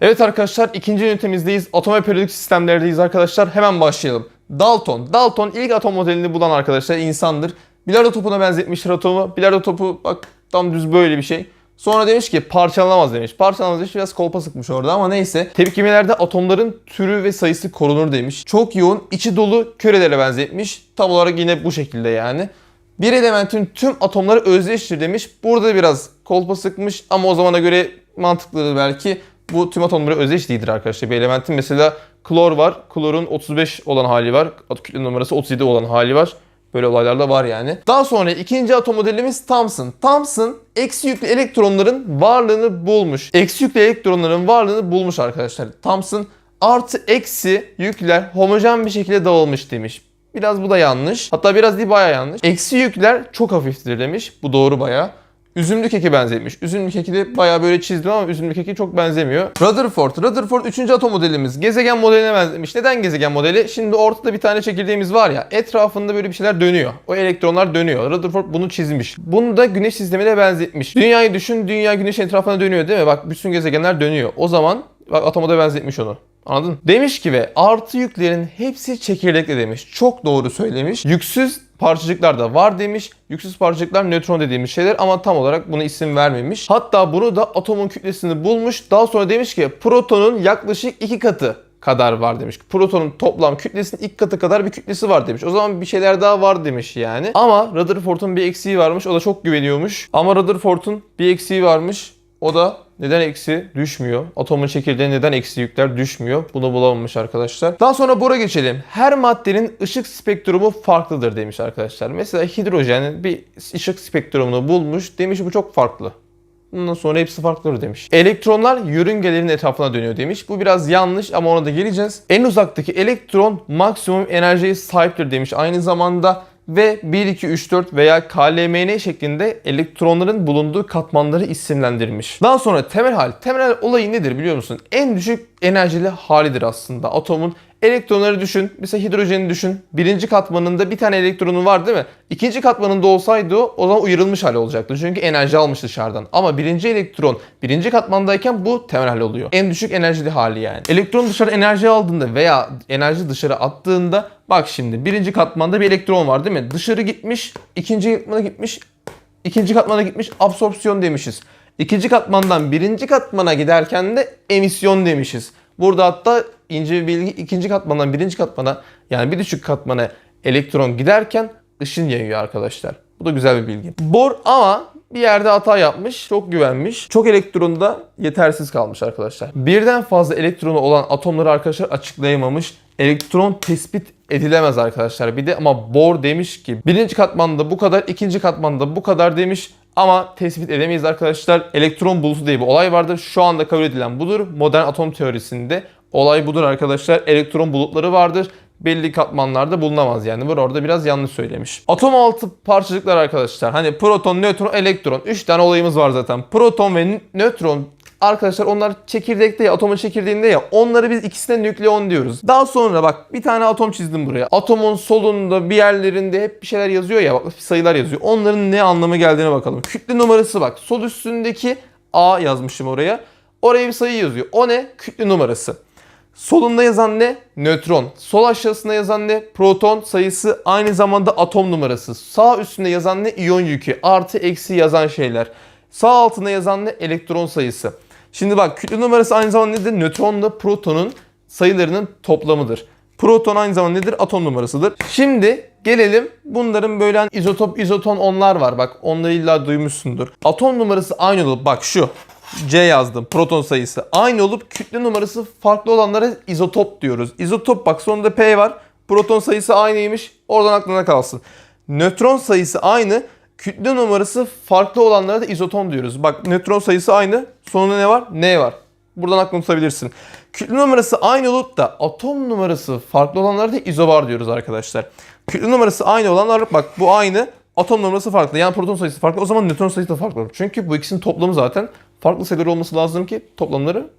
Evet arkadaşlar ikinci ünitemizdeyiz. Atom ve periyodik sistemlerdeyiz arkadaşlar. Hemen başlayalım. Dalton. Dalton ilk atom modelini bulan arkadaşlar insandır. Bilardo topuna benzetmiştir atomu. Bilardo topu bak tam düz böyle bir şey. Sonra demiş ki parçalanamaz demiş. Parçalanamaz demiş biraz kolpa sıkmış orada ama neyse. Tepkimelerde atomların türü ve sayısı korunur demiş. Çok yoğun içi dolu kürelere benzetmiş. Tam olarak yine bu şekilde yani. Bir elementin tüm atomları özdeştir demiş. Burada biraz kolpa sıkmış ama o zamana göre mantıklıdır belki. Bu tüm atomları özdeş değildir arkadaşlar. Bir elementin mesela klor var. Klorun 35 olan hali var. Kütle numarası 37 olan hali var. Böyle olaylar da var yani. Daha sonra ikinci atom modelimiz Thomson. Thomson eksi yüklü elektronların varlığını bulmuş. Eksi yüklü elektronların varlığını bulmuş arkadaşlar. Thomson artı eksi yükler homojen bir şekilde dağılmış demiş. Biraz bu da yanlış. Hatta biraz değil bayağı yanlış. Eksi yükler çok hafiftir demiş. Bu doğru bayağı. Üzümlü keki benzetmiş. Üzümlü keki de bayağı böyle çizdim ama üzümlü keki çok benzemiyor. Rutherford. Rutherford 3. atom modelimiz. Gezegen modeline benzetmiş. Neden gezegen modeli? Şimdi ortada bir tane çekirdeğimiz var ya. Etrafında böyle bir şeyler dönüyor. O elektronlar dönüyor. Rutherford bunu çizmiş. Bunu da güneş sistemine benzetmiş. Dünyayı düşün. Dünya güneşin etrafına dönüyor değil mi? Bak bütün gezegenler dönüyor. O zaman bak atoma da benzetmiş onu. Anladın? Demiş ki ve artı yüklerin hepsi çekirdekli demiş. Çok doğru söylemiş. Yüksüz parçacıklar da var demiş. Yüksüz parçacıklar nötron dediğimiz şeyler ama tam olarak buna isim vermemiş. Hatta bunu da atomun kütlesini bulmuş. Daha sonra demiş ki protonun yaklaşık iki katı kadar var demiş. Protonun toplam kütlesinin ilk katı kadar bir kütlesi var demiş. O zaman bir şeyler daha var demiş yani. Ama Rutherford'un bir eksiği varmış. O da çok güveniyormuş. Ama Rutherford'un bir eksiği varmış. O da neden eksi düşmüyor? Atomun çekirdeği neden eksi yükler düşmüyor? Bunu bulamamış arkadaşlar. Daha sonra bora geçelim. Her maddenin ışık spektrumu farklıdır demiş arkadaşlar. Mesela hidrojen bir ışık spektrumunu bulmuş. Demiş bu çok farklı. Bundan sonra hepsi farklıdır demiş. Elektronlar yörüngelerin etrafına dönüyor demiş. Bu biraz yanlış ama ona da geleceğiz. En uzaktaki elektron maksimum enerjiye sahiptir demiş. Aynı zamanda ve 1, 2, 3, 4 veya KLMN şeklinde elektronların bulunduğu katmanları isimlendirmiş. Daha sonra temel hal. Temel hal olayı nedir biliyor musun? En düşük enerjili halidir aslında. Atomun elektronları düşün. Mesela hidrojeni düşün. Birinci katmanında bir tane elektronun var değil mi? İkinci katmanında olsaydı o zaman uyarılmış hali olacaktı. Çünkü enerji almış dışarıdan. Ama birinci elektron birinci katmandayken bu temel hal oluyor. En düşük enerjili hali yani. Elektron dışarı enerji aldığında veya enerji dışarı attığında bak şimdi birinci katmanda bir elektron var değil mi? Dışarı gitmiş, ikinci katmana gitmiş, ikinci katmana gitmiş absorpsiyon demişiz. İkinci katmandan birinci katmana giderken de emisyon demişiz. Burada hatta ince bir bilgi ikinci katmandan birinci katmana yani bir düşük katmana elektron giderken ışın yayıyor arkadaşlar. Bu da güzel bir bilgi. Bohr ama bir yerde hata yapmış, çok güvenmiş. Çok elektronu da yetersiz kalmış arkadaşlar. Birden fazla elektronu olan atomları arkadaşlar açıklayamamış. Elektron tespit edilemez arkadaşlar. Bir de ama Bohr demiş ki birinci katmanda bu kadar, ikinci katmanda bu kadar demiş. Ama tespit edemeyiz arkadaşlar. Elektron bulutu diye bir olay vardır. Şu anda kabul edilen budur. Modern atom teorisinde olay budur arkadaşlar. Elektron bulutları vardır. Belli katmanlarda bulunamaz yani. Bu orada biraz yanlış söylemiş. Atom altı parçacıklar arkadaşlar. Hani proton, nötron, elektron. 3 tane olayımız var zaten. Proton ve nötron Arkadaşlar onlar çekirdekte ya atomun çekirdeğinde ya onları biz ikisine nükleon diyoruz. Daha sonra bak bir tane atom çizdim buraya. Atomun solunda bir yerlerinde hep bir şeyler yazıyor ya bak sayılar yazıyor. Onların ne anlamı geldiğine bakalım. Kütle numarası bak sol üstündeki A yazmışım oraya. Oraya bir sayı yazıyor. O ne? Kütle numarası. Solunda yazan ne? Nötron. Sol aşağısında yazan ne? Proton sayısı aynı zamanda atom numarası. Sağ üstünde yazan ne? İyon yükü. Artı eksi yazan şeyler. Sağ altında yazan ne? Elektron sayısı. Şimdi bak kütle numarası aynı zamanda nedir? Nötronla protonun sayılarının toplamıdır. Proton aynı zamanda nedir? Atom numarasıdır. Şimdi gelelim bunların böyle hani izotop, izoton onlar var. Bak onları illa duymuşsundur. Atom numarası aynı olup bak şu. C yazdım. Proton sayısı aynı olup kütle numarası farklı olanlara izotop diyoruz. İzotop bak sonunda P var. Proton sayısı aynıymış. Oradan aklına kalsın. Nötron sayısı aynı. Kütle numarası farklı olanlara da izoton diyoruz. Bak nötron sayısı aynı. Sonunda ne var? N var. Buradan aklını tutabilirsin. Kütle numarası aynı olup da atom numarası farklı olanlara da izobar diyoruz arkadaşlar. Kütle numarası aynı olanlar bak bu aynı. Atom numarası farklı. Yani proton sayısı farklı. O zaman nötron sayısı da farklı. Çünkü bu ikisinin toplamı zaten farklı sayılar olması lazım ki toplamları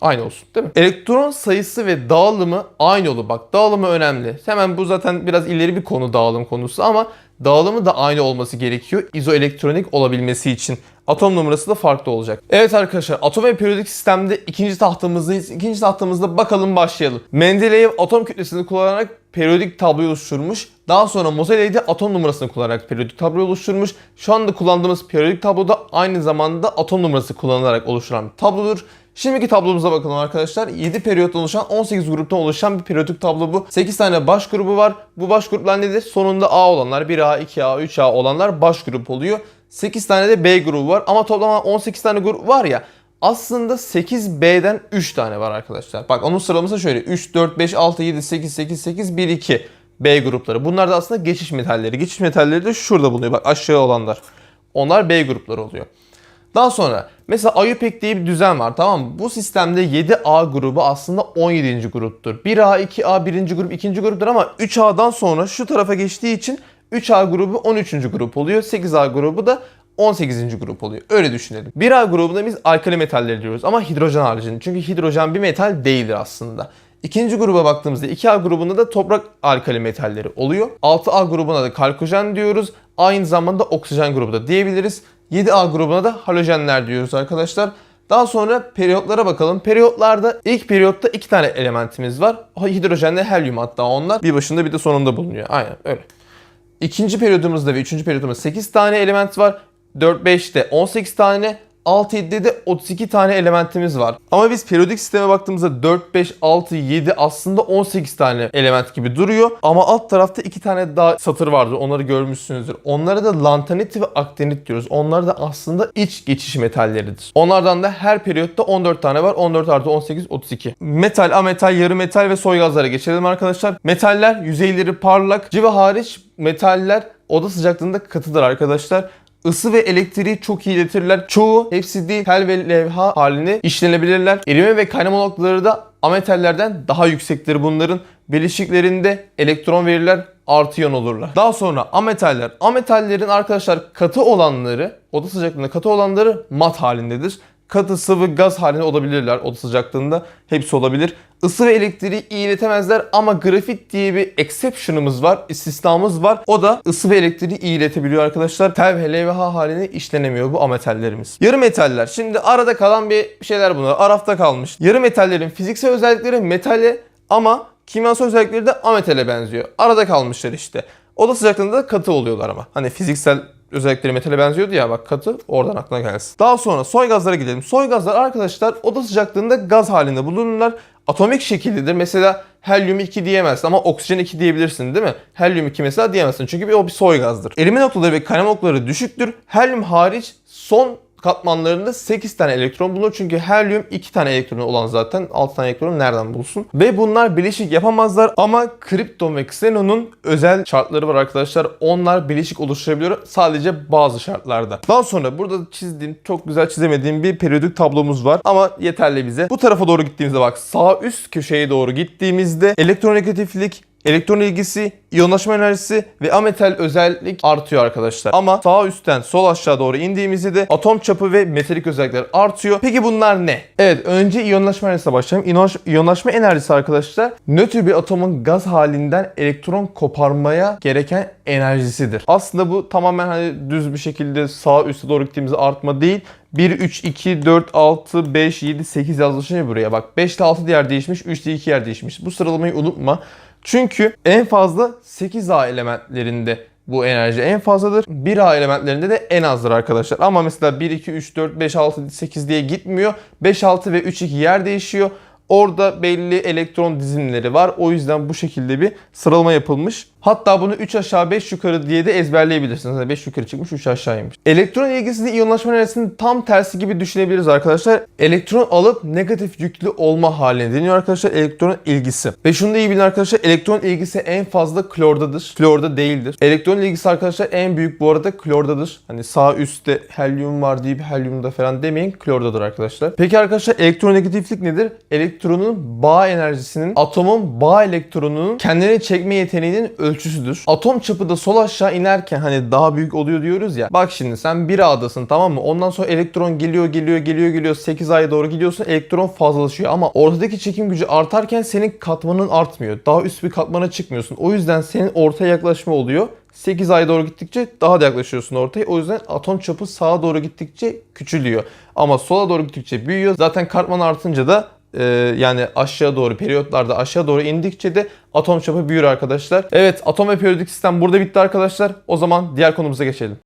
aynı olsun değil mi? Elektron sayısı ve dağılımı aynı olur. Bak dağılımı önemli. Hemen bu zaten biraz ileri bir konu dağılım konusu ama Dağılımı da aynı olması gerekiyor izoelektronik olabilmesi için. Atom numarası da farklı olacak. Evet arkadaşlar atom ve periyodik sistemde ikinci tahtamızdayız. İkinci tahtamızda bakalım başlayalım. Mendeleev atom kütlesini kullanarak periyodik tabloyu oluşturmuş. Daha sonra Moseley de atom numarasını kullanarak periyodik tabloyu oluşturmuş. Şu anda kullandığımız periyodik tabloda aynı zamanda atom numarası kullanılarak oluşturan bir tablodur. Şimdiki tablomuza bakalım arkadaşlar. 7 periyottan oluşan 18 gruptan oluşan bir periyodik tablo bu. 8 tane baş grubu var. Bu baş gruplar nedir? Sonunda A olanlar 1A, 2A, 3A olanlar baş grup oluyor. 8 tane de B grubu var ama toplam 18 tane grup var ya. Aslında 8B'den 3 tane var arkadaşlar. Bak onun sıralaması şöyle. 3, 4, 5, 6, 7, 8, 8, 8, 1, 2. B grupları. Bunlar da aslında geçiş metalleri. Geçiş metalleri de şurada bulunuyor. Bak aşağı olanlar. Onlar B grupları oluyor. Daha sonra mesela IUPAC diye bir düzen var tamam mı? Bu sistemde 7A grubu aslında 17. gruptur. 1A, 2A birinci grup, ikinci gruptur ama 3A'dan sonra şu tarafa geçtiği için 3A grubu 13. grup oluyor. 8A grubu da 18. grup oluyor. Öyle düşünelim. 1A grubunda biz alkali metaller diyoruz ama hidrojen haricinde. Çünkü hidrojen bir metal değildir aslında. İkinci gruba baktığımızda 2A grubunda da toprak alkali metalleri oluyor. 6A grubuna da kalkojen diyoruz. Aynı zamanda oksijen grubu da diyebiliriz. 7A grubuna da halojenler diyoruz arkadaşlar. Daha sonra periyotlara bakalım. Periyotlarda ilk periyotta iki tane elementimiz var. Hidrojenle helyum hatta onlar. Bir başında bir de sonunda bulunuyor. Aynen öyle. İkinci periyodumuzda ve üçüncü periyodumuzda 8 tane element var. 4-5'te 18 tane, 6-7'de de 32 tane elementimiz var. Ama biz periyodik sisteme baktığımızda 4, 5, 6, 7 aslında 18 tane element gibi duruyor. Ama alt tarafta 2 tane daha satır vardır. Onları görmüşsünüzdür. Onlara da lantanit ve aktinit diyoruz. Onlar da aslında iç geçiş metalleridir. Onlardan da her periyotta 14 tane var. 14 artı 18, 32. Metal, ametal, yarı metal ve soy gazlara geçelim arkadaşlar. Metaller yüzeyleri parlak. Civa hariç metaller oda sıcaklığında katıdır arkadaşlar. Isı ve elektriği çok iyi iletirler. Çoğu hepsi değil tel ve levha halini işlenebilirler. Erime ve kaynama noktaları da ametallerden daha yüksektir bunların. Bileşiklerinde elektron verirler artı iyon olurlar. Daha sonra ametaller. Ametallerin arkadaşlar katı olanları, oda sıcaklığında katı olanları mat halindedir. Katı, sıvı, gaz halinde olabilirler oda sıcaklığında. Hepsi olabilir. Isı ve elektriği iyi iletemezler ama grafit diye bir exception'ımız var, istisnamız var. O da ısı ve elektriği iyi iletebiliyor arkadaşlar. Tel ve levha haline işlenemiyor bu ametallerimiz. Yarı metaller. Şimdi arada kalan bir şeyler bunlar. Arafta kalmış. Yarı metallerin fiziksel özellikleri metale ama kimyasal özellikleri de ametale benziyor. Arada kalmışlar işte. Oda sıcaklığında da katı oluyorlar ama. Hani fiziksel özellikleri metale benziyordu ya bak katı oradan aklına gelsin. Daha sonra soy gazlara gidelim. Soy gazlar arkadaşlar oda sıcaklığında gaz halinde bulunurlar. Atomik şekillidir. Mesela helyum 2 diyemezsin ama oksijen 2 diyebilirsin değil mi? Helyum 2 mesela diyemezsin çünkü o bir soy gazdır. Erime noktaları ve kaynama noktaları düşüktür. Helyum hariç son katmanlarında 8 tane elektron bulunur. Çünkü helyum 2 tane elektronu olan zaten 6 tane elektronu nereden bulsun? Ve bunlar bileşik yapamazlar ama kripton ve ksenonun özel şartları var arkadaşlar. Onlar bileşik oluşturabiliyor sadece bazı şartlarda. Daha sonra burada çizdiğim çok güzel çizemediğim bir periyodik tablomuz var ama yeterli bize. Bu tarafa doğru gittiğimizde bak sağ üst köşeye doğru gittiğimizde elektronegatiflik, elektron ilgisi, iyonlaşma enerjisi ve ametal özellik artıyor arkadaşlar. Ama sağ üstten sol aşağı doğru indiğimizde de atom çapı ve metalik özellikler artıyor. Peki bunlar ne? Evet önce iyonlaşma enerjisiyle başlayalım. İyonlaş- enerjisi arkadaşlar nötr bir atomun gaz halinden elektron koparmaya gereken enerjisidir. Aslında bu tamamen hani düz bir şekilde sağ üste doğru gittiğimizde artma değil. 1, 3, 2, 4, 6, 5, 7, 8 yazmışım buraya bak. 5 ile 6 yer değişmiş, 3 ile 2 yer değişmiş. Bu sıralamayı unutma. Çünkü en fazla 8A elementlerinde bu enerji en fazladır. 1A elementlerinde de en azdır arkadaşlar. Ama mesela 1, 2, 3, 4, 5, 6, 8 diye gitmiyor. 5, 6 ve 3, 2 yer değişiyor. Orada belli elektron dizimleri var. O yüzden bu şekilde bir sıralama yapılmış. Hatta bunu 3 aşağı 5 yukarı diye de ezberleyebilirsiniz. Yani 5 yukarı çıkmış 3 aşağıymış. Elektron ilgisi de iyonlaşma enerjisinin tam tersi gibi düşünebiliriz arkadaşlar. Elektron alıp negatif yüklü olma haline deniyor arkadaşlar elektron ilgisi. Ve şunu da iyi bilin arkadaşlar elektron ilgisi en fazla klordadır. Florda değildir. Elektron ilgisi arkadaşlar en büyük bu arada klordadır. Hani sağ üstte helyum var deyip helyumda falan demeyin klordadır arkadaşlar. Peki arkadaşlar elektronegatiflik nedir? Elektronun bağ enerjisinin atomun bağ elektronunun kendine çekme yeteneğinin ölçüsüdür. Atom çapı da sol aşağı inerken hani daha büyük oluyor diyoruz ya. Bak şimdi sen bir A'dasın tamam mı? Ondan sonra elektron geliyor geliyor geliyor geliyor 8 A'ya doğru gidiyorsun elektron fazlalaşıyor ama ortadaki çekim gücü artarken senin katmanın artmıyor. Daha üst bir katmana çıkmıyorsun. O yüzden senin ortaya yaklaşma oluyor. 8 aya doğru gittikçe daha da yaklaşıyorsun ortaya. O yüzden atom çapı sağa doğru gittikçe küçülüyor. Ama sola doğru gittikçe büyüyor. Zaten Karpman artınca da e, yani aşağı doğru periyotlarda aşağı doğru indikçe de atom çapı büyür arkadaşlar. Evet atom ve periyodik sistem burada bitti arkadaşlar. O zaman diğer konumuza geçelim.